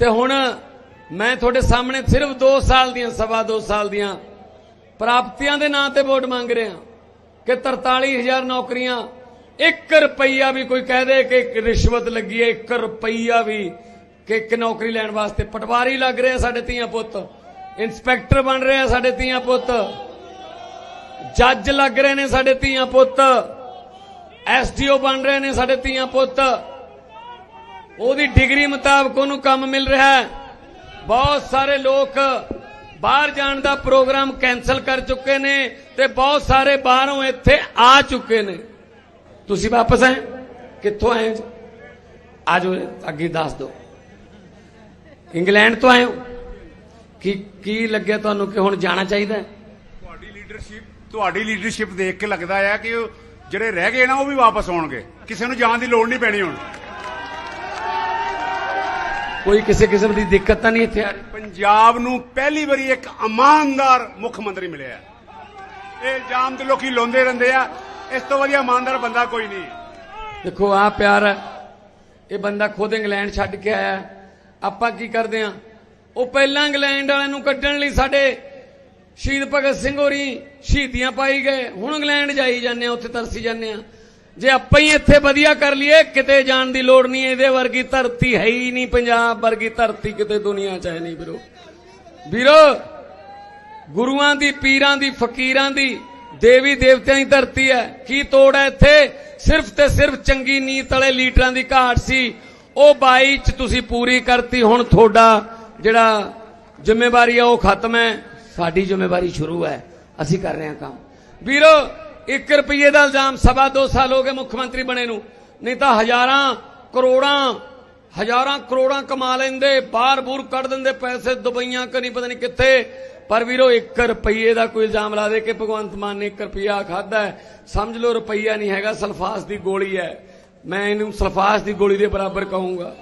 ਤੇ ਹੁਣ ਮੈਂ ਤੁਹਾਡੇ ਸਾਹਮਣੇ ਸਿਰਫ 2 ਸਾਲ ਦੀਆਂ, ਸਵਾ 2 ਸਾਲ ਦੀਆਂ ਪ੍ਰਾਪਤੀਆਂ ਦੇ ਨਾਂ ਤੇ ਵੋਟ ਮੰਗ ਰਿਹਾ ਕਿ 43000 ਨੌਕਰੀਆਂ 1 ਰੁਪਈਆ ਵੀ ਕੋਈ ਕਹਿ ਦੇ ਕਿ ਰਿਸ਼ਵਤ ਲੱਗੀ ਹੈ 1 ਰੁਪਈਆ ਵੀ ਕਿ ਇੱਕ ਨੌਕਰੀ ਲੈਣ ਵਾਸਤੇ ਪਟਵਾਰੀ ਲੱਗ ਰਿਹਾ ਸਾਡੇ ਧੀਆਂ ਪੁੱਤ ਇਨਸਪੈਕਟਰ ਬਣ ਰਿਹਾ ਸਾਡੇ ਧੀਆਂ ਪੁੱਤ, ਜੱਜ ਲੱਗ ਰਹੇ ਨੇ ਸਾਡੇ ਧੀਆਂ ਪੁੱਤ, ਐਸਡੀਓ ਬਣ ਰਹੇ ਨੇ ਸਾਡੇ ਧੀਆਂ ਪੁੱਤ। ਉਹਦੀ ਡਿਗਰੀ ਮੁਤਾਬਕ ਉਹਨੂੰ ਕੰਮ ਮਿਲ ਰਿਹਾ ਹੈ। ਬਹੁਤ ਸਾਰੇ ਲੋਕ ਬਾਹਰ ਜਾਣ ਦਾ ਪ੍ਰੋਗਰਾਮ ਕੈਨਸਲ ਕਰ ਚੁੱਕੇ ਨੇ ਤੇ ਬਹੁਤ ਸਾਰੇ ਬਾਹਰੋਂ ਇੱਥੇ ਆ ਚੁੱਕੇ ਨੇ। ਤੁਸੀਂ ਵਾਪਸ ਆਏ? ਕਿੱਥੋਂ ਆਏ ਜੀ? ਆਜੋ ਅੱਗੇ ਦੱਸ ਦਿਓ। ਇੰਗਲੈਂਡ ਤੋਂ ਆਏ ਹੋ? ਕੀ ਕੀ ਲੱਗਿਆ ਤੁਹਾਨੂੰ ਕਿ ਹੁਣ ਜਾਣਾ ਚਾਹੀਦਾ ਤੁਹਾਡੀ ਲੀਡਰਸ਼ਿਪ ਤੁਹਾਡੀ ਲੀਡਰਸ਼ਿਪ ਦੇਖ ਕੇ ਲੱਗਦਾ ਆ ਕਿ ਜਿਹੜੇ ਰਹਿ ਗਏ ਨਾ, ਉਹ ਵੀ ਵਾਪਸ ਆਉਣਗੇ। ਕਿਸੇ ਨੂੰ ਜਾਣ ਦੀ ਲੋੜ ਨਹੀਂ ਪੈਣੀ ਹੁਣ। ਕੋਈ ਕਿਸੇ ਕਿਸਮ ਦੀ ਦਿੱਕਤ ਤਾਂ ਨਹੀਂ ਇੱਥੇ ਆ ਰਹੀ। ਪੰਜਾਬ ਨੂੰ ਪਹਿਲੀ ਵਾਰੀ ਇੱਕ ਇਮਾਨਦਾਰ ਮੁੱਖ ਮੰਤਰੀ ਮਿਲਿਆ ਹੈ। ਇਹ ਇਲਜ਼ਾਮ ਤੇ ਲੋਕੀ ਲਾਉਂਦੇ ਰਹਿੰਦੇ ਆ ਇਸ ਤੋਂ ਵਧੀਆ ਇਮਾਨਦਾਰ ਬੰਦਾ ਕੋਈ ਨਹੀਂ। ਦੇਖੋ ਆ ਪਿਆਰ ਹੈ। ਇਹ ਬੰਦਾ ਖੁਦ ਇੰਗਲੈਂਡ ਛੱਡ ਕੇ ਆਇਆ। ਆਪਾਂ ਕੀ ਕਰਦੇ ਆ ਉਹ ਪਹਿਲਾਂ ਇੰਗਲੈਂਡ ਵਾਲਿਆਂ ਨੂੰ ਕੱਢਣ ਲਈ ਸਾਡੇ ਸ਼ਹੀਦ ਭਗਤ ਸਿੰਘ ਹੋਰੀ ਸ਼ਹੀਦੀਆਂ ਪਾਈ ਗਏ। ਹੁਣ ਇੰਗਲੈਂਡ ਜਾਈ ਜਾਂਦੇ ਆ ਉੱਥੇ ਤਰਸੀ ਜਾਂਦੇ ਆ ਜੇ ਆਪਾਂ ਹੀ ਇੱਥੇ ਵਧੀਆ ਕਰ ਲਈਏ, ਕਿਤੇ ਜਾਣ ਦੀ ਲੋੜ ਨਹੀਂ, ਇਹਦੇ ਵਰਗੀ ਧਰਤੀ ਹੈ ਹੀ ਨਹੀਂ ਪੰਜਾਬ ਵਰਗੀ ਧਰਤੀ ਕਿਤੇ ਦੁਨੀਆ 'ਚ ਹੈ ਨਹੀਂ ਵੀਰੋ। ਵੀਰੋ, ਗੁਰੂਆਂ ਦੀ, ਪੀਰਾਂ ਦੀ, ਫਕੀਰਾਂ ਦੀ, ਦੇਵੀ ਦੇਵਤਿਆਂ ਦੀ ਧਰਤੀ ਹੈ। ਕੀ ਤੋੜ ਹੈ ਇੱਥੇ? ਸਿਰਫ ਤੇ ਸਿਰਫ ਚੰਗੀ ਨੀਤ ਵਾਲੇ ਲੀਡਰਾਂ ਦੀ ਘਾਟ ਸੀ। ਉਹ 22 ਚ ਤੁਸੀਂ ਪੂਰੀ ਕਰਤੀ, ਹੁਣ ਤੁਹਾਡਾ ਜਿਹੜਾ ਜ਼ਿੰਮੇਵਾਰੀ ਹੈ ਉਹ ਖਤਮ ਹੈ। ਸਾਡੀ ਜ਼ਿੰਮੇਵਾਰੀ ਸ਼ੁਰੂ ਹੈ। ਅਸੀਂ ਕਰ ਰਹੇ ਹਾਂ ਕੰਮ। ਵੀਰੋ 1 ਰੁਪਏ ਦਾ ਇਲਜ਼ਾਮ ਸਵਾ ਦੋ ਸਾਲ ਹੋ ਗਏ ਮੁੱਖ ਮੰਤਰੀ ਬਣੇ ਨੂੰ। ਨਹੀਂ ਤਾਂ ਹਜ਼ਾਰਾਂ ਕਰੋੜਾਂ ਹਜ਼ਾਰਾਂ ਕਰੋੜਾਂ ਕਮਾ ਲੈਂਦੇ, ਬਾਹਰ ਬੂਰ ਕੱਢ ਦਿੰਦੇ, ਪੈਸੇ ਦੁਬਈਆਂ ਕਰੀ ਪਤਾ ਨਹੀਂ ਕਿੱਥੇ। ਪਰ ਵੀਰੋ 1 ਰੁਪਏ ਦਾ ਕੋਈ ਇਲਜ਼ਾਮ ਲਾ ਦੇ ਕਿ ਭਗਵੰਤ ਮਾਨ ਨੇ 1 ਰੁਪਿਆ ਖਾਦਾ ਸਮਝ ਲਓ, ਰੁਪਈਆ ਨਹੀਂ ਹੈਗਾ, ਸਲਫਾਸ ਦੀ ਗੋਲੀ ਹੈ। ਮੈਂ ਇਹਨੂੰ ਸਲਫਾਸ ਦੀ ਗੋਲੀ ਦੇ ਬਰਾਬਰ ਕਹੂੰਗਾ।